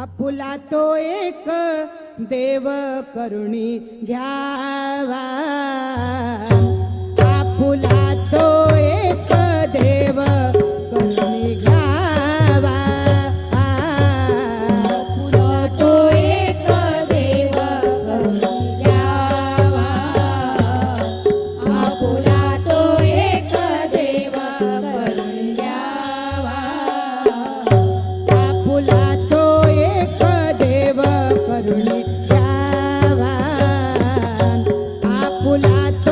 आपुला तो एक देव करुणी घ्यावा. muchacho.